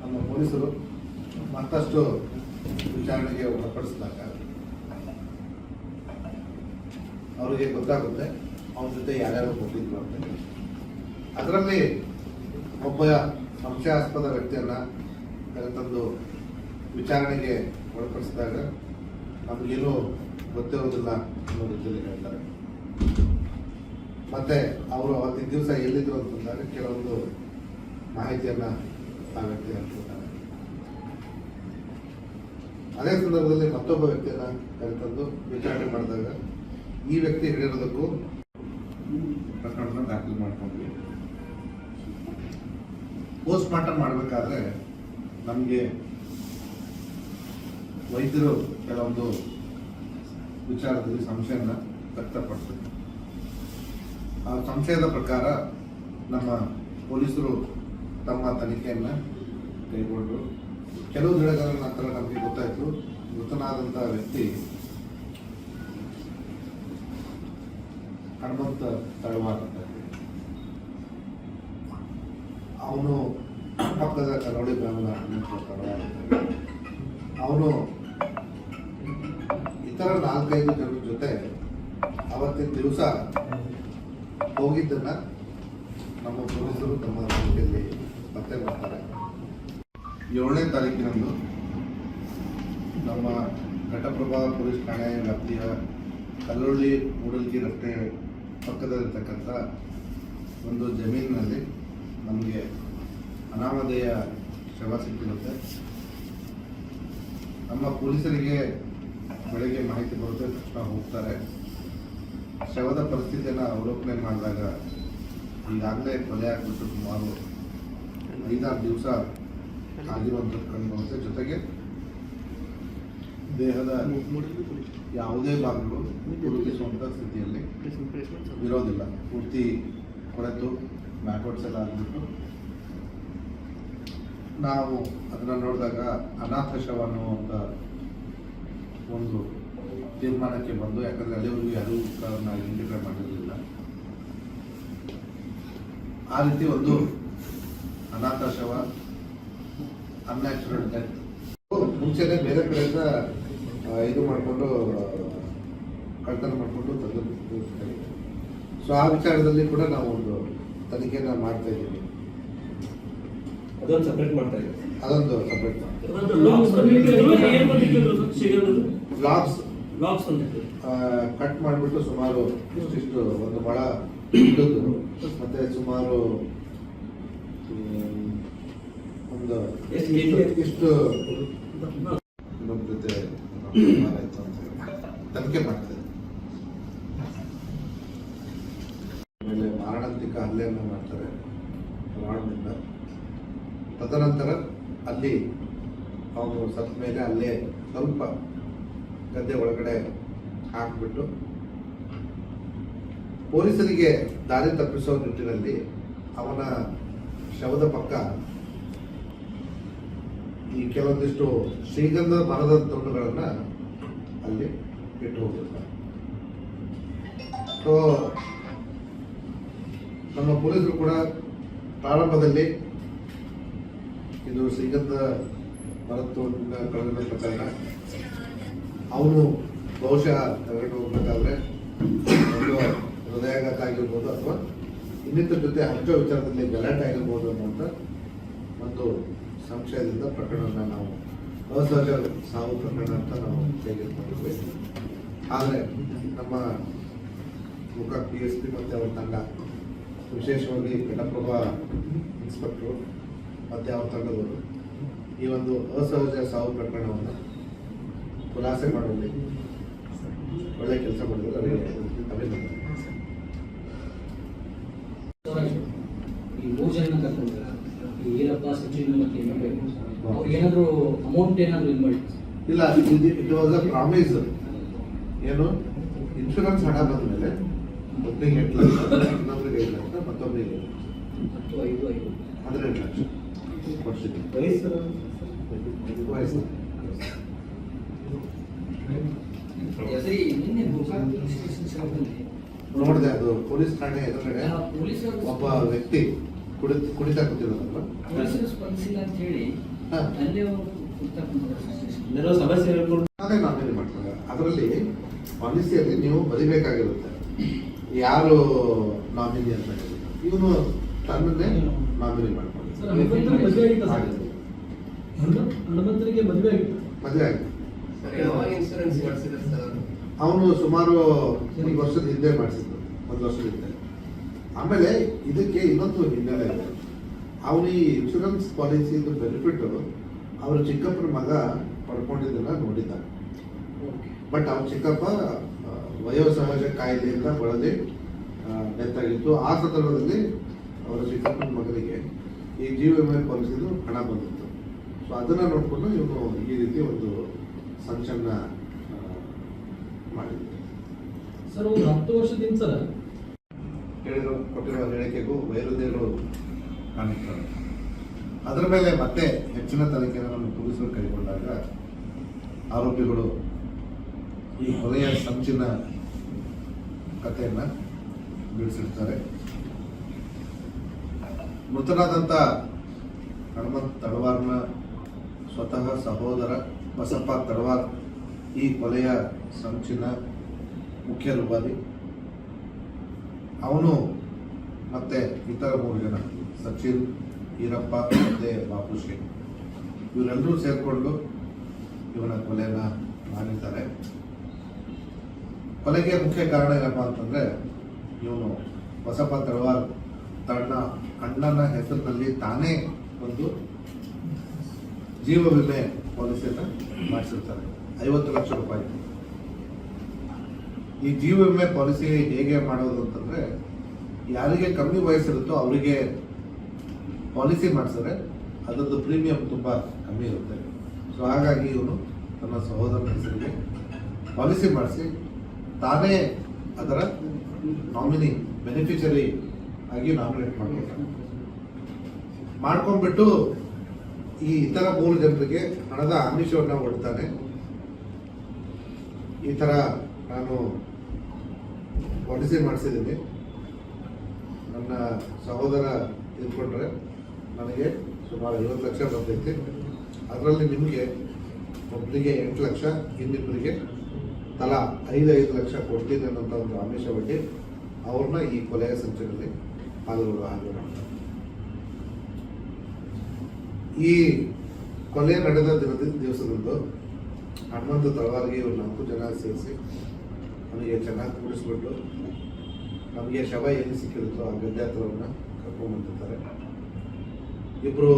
ನಮ್ಮ ಪೊಲೀಸರು ಮತ್ತಷ್ಟು ವಿಚಾರಣೆಗೆ ಒಳಪಡಿಸಿದಾಗ ಅವರಿಗೆ ಗೊತ್ತಾಗುತ್ತೆ ಅವನ ಜೊತೆ ಯಾರ್ಯಾರು ಹೋಗಿದ್ರು ಅಂತ. ಅದರಲ್ಲಿ ಒಬ್ಬ ಸಂಶಯಾಸ್ಪದ ವ್ಯಕ್ತಿಯನ್ನ ತಂದು ವಿಚಾರಣೆಗೆ ಒಳಪಡಿಸಿದಾಗ ನಮಗೇನು ಗೊತ್ತಿರೋದಿಲ್ಲ ಅನ್ನೋ ರೀತಿಯಲ್ಲಿ ಹೇಳ್ತಾರೆ. ಮತ್ತೆ ಅವರು ಅವತ್ತಿನ ದಿವಸ ಎಲ್ಲಿದ್ರು ಅಂತಂದಾಗ ಕೆಲವೊಂದು ಮಾಹಿತಿಯನ್ನ ಆ ವ್ಯಕ್ತಿ ಹಂಚ್ಕೊತಾರೆ ಅದೇ ಸಂದರ್ಭದಲ್ಲಿ ಮತ್ತೊಬ್ಬ ವ್ಯಕ್ತಿಯನ್ನ ಕರೆತಂದು ವಿಚಾರಣೆ ಮಾಡಿದಾಗ ಈ ವ್ಯಕ್ತಿ ಹೇಳಿರೋದಕ್ಕೂ ಪ್ರಕರಣನ ದಾಖಲು ಮಾಡ್ಕೊಂಡ್ವಿ. ಪೋಸ್ಟ್ ಮಾರ್ಟಮ್ ಮಾಡಬೇಕಾದ್ರೆ ನಮಗೆ ವೈದ್ಯರು ಕೆಲವೊಂದು ವಿಚಾರದಲ್ಲಿ ಸಂಶಯನ ವ್ಯಕ್ತಪಡಿಸಿದ್ರು ಆ ಸಂಶಯದ ಪ್ರಕಾರ ನಮ್ಮ ಪೊಲೀಸರು ತಮ್ಮ ತನಿಖೆಯನ್ನ ಕೈಗೊಂಡರು ಕೆಲವು ದಿನಗಳ ನಂತರ ನಮಗೆ ಗೊತ್ತಾಯಿತು ಮೃತನಾದಂಥ ವ್ಯಕ್ತಿ ಹನುಮಂತ ತಳವಾರ ಅವನು ಪಕ್ಕದ ಕರಾವಳಿ ಗ್ರಾಮದ ಹನುಮಂತ ತಳವಾರ. ಅವನು ಜನರ ಜೊತೆ ಅವತ್ತಿನ ದಿವಸ ಹೋಗಿದ್ದನ್ನ ನಮ್ಮ ಪೊಲೀಸರು ತಮ್ಮ ತನಿಖೆಯಲ್ಲಿ ಮತ್ತೆ ಬರ್ತಾರೆ ಏಳನೇ ತಾರೀಕಿನಂದು ನಮ್ಮ ಘಟಪ್ರಭಾ ಪೊಲೀಸ್ ಠಾಣೆ ವ್ಯಾಪ್ತಿಯ ಕಲ್ಲೊಳ್ಳಿ ಮೂಡಲ್ಗಿ ರಸ್ತೆ ಪಕ್ಕದಲ್ಲಿರ್ತಕ್ಕಂಥ ಒಂದು ಜಮೀನಿನಲ್ಲಿ ನಮಗೆ ಅನಾಮಧೇಯ ಶವ ಸಿಕ್ಕಿರುತ್ತೆ. ನಮ್ಮ ಪೊಲೀಸರಿಗೆ ಬೆಳಗ್ಗೆ ಮಾಹಿತಿ ಬರುತ್ತೆ, ತಕ್ಷಣ ಹೋಗ್ತಾರೆ. ಶವದ ಪರಿಸ್ಥಿತಿಯನ್ನು ಅವಲೋಕನೆ ಮಾಡಿದಾಗ ಈಗಾಗಲೇ ಕೊಲೆ ಆಗಿಬಿಟ್ಟು ಸುಮಾರು ಐದಾರು ದಿವಸ ಆಗಿರುವಂಥದ್ದು ಕಂಡು ಬರುತ್ತೆ. ಜೊತೆಗೆ ದೇಹದ ಯಾವುದೇ ಭಾಗಗಳು ಗುರುತಿಸುವಂಥ ಸ್ಥಿತಿಯಲ್ಲಿ ಇರೋದಿಲ್ಲ. ಪೂರ್ತಿ ಕೊಳೆತು, ಬ್ಯಾಕ್ವರ್ಡ್ಸ್ ಎಲ್ಲ ಆಗಿಬಿಟ್ಟು. ನಾವು ಅದನ್ನ ನೋಡಿದಾಗ ಅನಾಥ ಶವ ಅನ್ನುವಂಥ ಒಂದು ತೀರ್ಮಾನಕ್ಕೆ ಬಂದು ಯಾಕಂದ್ರೆ ಅಲ್ಲಿವರೆಗೂ ಯಾರೂ ನಾವು ಐಡೆಂಟಿಫೈ ಮಾಡಿರಲಿಲ್ಲ. ಆ ರೀತಿ ಒಂದು ಅನಾಥ ಶವ ಅನ್ಯಾಚುರಲ್ ಡೆತ್ ಮುಂಚೆನೆ ಬೇರೆ ಕಡೆಯಿಂದ ಇದು ಮಾಡಿಕೊಂಡು ಕಳ್ತನ ಮಾಡಿಕೊಂಡು ತಂದು ಸೊ ಆ ವಿಚಾರದಲ್ಲಿ ಕೂಡ ನಾವು ಒಂದು ತನಿಖೆನ ಮಾಡ್ತಾ ಇದ್ದೀವಿ. ಅದೊಂದು ಸಪ್ರೇಟ್ ಮಾಡ್ತಾ ಇದ್ದೀವಿ. ಅದೊಂದು ಸಪ್ರೇಟ್ ಅದು? ಲಾಬ್ಸ್ ಬಂದಿತ್ತು ಕಟ್ ಮಾಡಿಬಿಟ್ಟು ಸುಮಾರು ಇಷ್ಟಿಷ್ಟು ಒಂದು ಮೊಳ ಇದ್ದು ಮತ್ತೆ ಸುಮಾರು ಒಂದು? ಇಷ್ಟು ಇನ್ನೊಬ್ಬ ಜೊತೆ ಆಯ್ತು ಅಂತ ಮಾಡ್ತೇವೆ. ಆಮೇಲೆ ಮಾರಣಾಂತಿಕ ಹಲ್ಲೆಯನ್ನು ಮಾಡ್ತಾರೆ ರಾಣದಿಂದ ತದನಂತರ ಅಲ್ಲಿ ಅವನು ಸತ್ತ ಮೇಲೆ ಅಲ್ಲೇ ಸ್ವಲ್ಪ ಗದ್ದೆ ಒಳಗಡೆ ಹಾಕ್ಬಿಟ್ಟು ಪೊಲೀಸರಿಗೆ ದಾರಿ ತಪ್ಪಿಸುವ ನಿಟ್ಟಿನಲ್ಲಿ ಅವನ ಶವದ ಪಕ್ಕ ಈ ಕೆಲವೊಂದಿಷ್ಟು ಶ್ರೀಗಂಧ ಮರದ ತುಂಡುಗಳನ್ನು ಅಲ್ಲಿ ಇಟ್ಟು ಹೋಗಿರ್ತಾರೆ. ಸೊ ನಮ್ಮ ಪೊಲೀಸರು ಕೂಡ ಪ್ರಾರಂಭದಲ್ಲಿ ಇದು ಶ್ರೀಗಂಧ ಮರದ ತುಂಡಿನ ಕಳೆದ ಪ್ರಕರಣ ಅವನು ಬಹುಶಃ ತೆಗೆದು ಹೋಗ್ಬೇಕಾದ್ರೆ ಹೃದಯಾಘಾತ ಆಗಿರ್ಬೋದು ಅಥವಾ ಇನ್ನಿತರ ಜೊತೆ ಹಂಚೋ ವಿಚಾರದಲ್ಲಿ ಗಲಾಟೆ ಆಗಿರ್ಬೋದು ಅನ್ನುವಂಥ ಒಂದು ಸಂಶಯದಿಂದ ಪ್ರಕರಣನ ನಾವು ಅಸಹಜ ಸಾವು ಪ್ರಕರಣ ಅಂತ ನಾವು ತೆಗೆದುಕೊಂಡಿದ್ವಿ. ಆದರೆ ನಮ್ಮ ಮುಖ ಪಿ ಎಸ್ ಪಿ ಮತ್ತು ಅವ್ರ ತಂಡ ವಿಶೇಷವಾಗಿ ಘಟಪ್ರಭಾ ಇನ್ಸ್ಪೆಕ್ಟ್ರು ಮತ್ತು ಅವ್ರ ತಂಡದವರು ಈ ಒಂದು ಅಸಹಜ ಸಾವು ಪ್ರಕರಣವನ್ನು ಖುಲಾಸೆ ಮಾಡುವಲ್ಲಿ ಒಳ್ಳೆ ಕೆಲಸ ಮಾಡಿದ್ರು ಅವರಿಗೆ ಅಭಿನಂದನೆ ಈ ಮೂರು ಜನ ಕರ್ಕೊಂಡಿದ್ದಾರೆ ಈ ಈರಪ್ಪ ಸಚಿನ್ ಮತ್ತೆ ಇನ್ನೊಬ್ಬರು ಏನಾದ್ರು ಅಮೌಂಟ್ ಏನಾದರೂ ಇದು ಮಾಡಿ. ಇಲ್ಲ ಇಟ್ ವಾಸ್ ಅ ಪ್ರಾಮಿಸ್ ಏನು? ಇನ್ಶೂರೆನ್ಸ್ ಹಣ ಬಂದ ಮೇಲೆ ಒಬ್ಬನಿಗೆ ಎಂಟು ಲಕ್ಷ ಇನ್ನೊಬ್ಬರಿಗೆ ಐದು ಲಕ್ಷ ಮತ್ತೊಬ್ಬರಿಗೆ ಹತ್ತು ಐದು ಐದು. ಹದಿನೆಂಟು ಲಕ್ಷ. ಕೊಡ್ತೀನಿ ವಯಸ್ಸು? ವಯಸ್ಸು ಸರಿ ನಿನ್ನೆ ಗೋಕಾಕ್ ಸ್ಟೇಷನ್ ಸ್ಥಳದಲ್ಲಿ ನೋಡಿದೆ ಅದು ಪೊಲೀಸ್ ಠಾಣೆ ಎದುರುಗಡೆ ಒಬ್ಬ ವ್ಯಕ್ತಿ ಕುಡಿ ಕುಡಿತಾ ಕೂತಿರೋದಲ್ವ? ಪೊಲೀಸರು ಸ್ಪಂದಿಸಿಲ್ಲ ಅಂತ ಹೇಳಿ ಹಾ. ಅಲ್ಲೇ ಅವರು ಕುಡ್ತಾ ಹೇಳ್ಕೊಂಡು ಅದೇ ನಾಮಿನಿ ಮಾಡ್ತಾರೆ ಅದರಲ್ಲಿ ಪಾಲಿಸಿಯಲ್ಲಿ ನೀವು ಬರಿಬೇಕಾಗಿರುತ್ತೆ. ಯಾರು ನಾಮಿನಿ ಅಂತ ಹೇಳಿ. ಇವನು ತನ್ನನ್ನೇ ನಾಮಿನಿ ಮಾಡ್ಕೊಂಡು ಮದುವೆ ಆಗಿತ್ತಾ? ಮದುವೆ ಆಗಿತ್ತು. ಅವನು ಸುಮಾರು ಒಂದು ವರ್ಷದ ಹಿಂದೆ ಮಾಡಿಸಿದ್ರು. ಒಂದು ವರ್ಷದ ಹಿಂದೆ. ಆಮೇಲೆ ಇದಕ್ಕೆ ಇನ್ನೊಂದು ಹಿನ್ನೆಲೆ ಇದೆ. ಅವನು ಈ ಇನ್ಶೂರೆನ್ಸ್ ಪಾಲಿಸಿದು ಬೆನಿಫಿಟ್ ಅವ್ರ ಚಿಕ್ಕಪ್ಪನ ಮಗ ಪಡ್ಕೊಂಡಿದ್ದನ್ನ ನೋಡಿದ್ದ ಬಟ್ ಅವ್ರ ಚಿಕ್ಕಪ್ಪ ವಯೋ ವಯೋಸಹಜ ಕಾಯಿಲೆಯಿಂದ ಬಳಲಿ ಬೆತ್ತಾಗಿತ್ತು. ಆ ಸಂದರ್ಭದಲ್ಲಿ ಅವರ ಚಿಕ್ಕಪ್ಪನ ಮಗನಿಗೆ ಈ ಜೀವ ವಿಮೆ ಪಾಲಿಸಿದು ಹಣ ಬಂದಿತ್ತು. ಸೊ ಅದನ್ನ ನೋಡ್ಕೊಂಡು ಇವನು ಈ ರೀತಿ ಒಂದು ಸಂಚನ್ನ ಆ, ಮಾಡಿದ್ದ ಸರ್ ಒಂದು ಹತ್ತು ವರ್ಷದಿಂದ ಸರ್. ಹೇಳಿರೋ ಕೊಟ್ಟಿರುವ ಹೇಳಿಕೆಗೂ ವೈರುಧ್ಯಗಳು ಕಾಣುತ್ತವೆ ಅದರ ಮೇಲೆ ಮತ್ತೆ ಹೆಚ್ಚಿನ ತನಿಖೆಯನ್ನು ಪೊಲೀಸರು ಕೈಗೊಂಡಾಗ ಆರೋಪಿಗಳು ಈ ಕೊಲೆಯ ಸಂಚಿನ ಕಥೆಯನ್ನು ಬಿಡಿಸಿರ್ತಾರೆ. ಮೃತನಾದಂಥ ಹನುಮಂತ್ ತಡವಾರ್ನ ಸ್ವತಃ ಸಹೋದರ ಬಸಪ್ಪ ತಡವಾರ್ ಈ ಕೊಲೆಯ ಸಂಚಿನ ಮುಖ್ಯ ರೂಪಾದಿ. ಅವನು ಮತ್ತೆ ಇತರ ಮೂರು ಜನ, ಸಚಿನ್, ಈರಪ್ಪ ಬಾಪು ಶೇಖ್ ಇವರೆಲ್ಲರೂ ಸೇರಿಕೊಂಡು ಇವನ ಕೊಲೆನ ಮಾಡಿದ್ದಾರೆ. ಕೊಲೆಗೆ ಮುಖ್ಯ ಕಾರಣ ಏನಪ್ಪ ಅಂತಂದ್ರೆ, ಇವನು ಬಸಪ್ಪ ತಡವಾರ್ ತನ್ನ ಅಣ್ಣನ ಹೆಸರಿನಲ್ಲಿ ತಾನೇ ಒಂದು ಜೀವ ವಿಮೆ ಪಾಲಿಸಿಯನ್ನು ಮಾಡಿಸಿರ್ತಾರೆ. ಐವತ್ತು ಲಕ್ಷ ರೂಪಾಯಿ. ಈ ಜೀವ ವಿಮೆ ಪಾಲಿಸಿ ಹೇಗೆ ಮಾಡೋದು ಅಂತಂದ್ರೆ, ಯಾರಿಗೆ ಕಮ್ಮಿ ವಯಸ್ಸಿರುತ್ತೋ ಅವರಿಗೆ ಪಾಲಿಸಿ ಮಾಡಿಸಿದ್ರೆ ಅದರದ್ದು ಪ್ರೀಮಿಯಂ ತುಂಬಾ ಕಮ್ಮಿ ಇರುತ್ತೆ. ಸೊ ಹಾಗಾಗಿ ಇವನು ತನ್ನ ಸಹೋದರನ ಹೆಸರಿಗೆ ಪಾಲಿಸಿ ಮಾಡಿಸಿ ತಾನೇ ಅದರ ನಾಮಿನಿ ಬೆನಿಫಿಷರಿ ಆಗಿ ನಾಮಿನೇಟ್ ಮಾಡ್ಕೊಳ್ತಾರೆ ಮಾಡ್ಕೊಂಡ್ಬಿಟ್ಟು ಈ ಇತರ ಮೂಲ ಜನರಿಗೆ ಹಣದ ಆಮಿಷವನ್ನು ಹೊಡ್ತಾನೆ ಈ ಥರ ನಾನು ಪಾಲಿಸಿ ಮಾಡಿಸಿದ್ದೀನಿ. ನನ್ನ ಸಹೋದರ ತಿಳ್ಕೊಂಡ್ರೆ ನನಗೆ ಸುಮಾರು ಐವತ್ತು ಲಕ್ಷ ಬರ್ತೈತಿ ಅದರಲ್ಲಿ ನಿಮಗೆ ಒಬ್ಬರಿಗೆ ಎಂಟು ಲಕ್ಷ ಇನ್ನಿಬ್ಬರಿಗೆ ತಲಾ ಐದು ಐದು ಲಕ್ಷ ಕೊಡ್ತೀನಿ ಅನ್ನೋಂಥ ಒಂದು ಆಮಿಷ ಒಡ್ಡಿ ಅವ್ರನ್ನ ಈ ಕೊಲೆಯ ಸಂಚಿನಲ್ಲಿ ಪಾಲ್ಗೊಳ್ಳುವ ಹಾಗೆ ಮಾಡ್ತಾರೆ. ಈ ಕೊಲೆ ನಡೆದ ದಿವಸದಂದು ಹನುಮಂತ ತಳವಾರಿಗೆ ಇವ್ರು ನಾಲ್ಕು ಜನ ಸೇರಿಸಿ ನಮಗೆ ಚೆನ್ನಾಗಿ ಕೂಡಿಸ್ಬಿಟ್ಟು ನಮಗೆ ಶವ ಎಲ್ಲಿ ಸಿಕ್ಕಿರುತ್ತೋ ಆ ಗದ್ದೆ ಹತ್ರವನ್ನು ಕರ್ಕೊಂಡ್ಬಂದಿರ್ತಾರೆ ಇಬ್ರು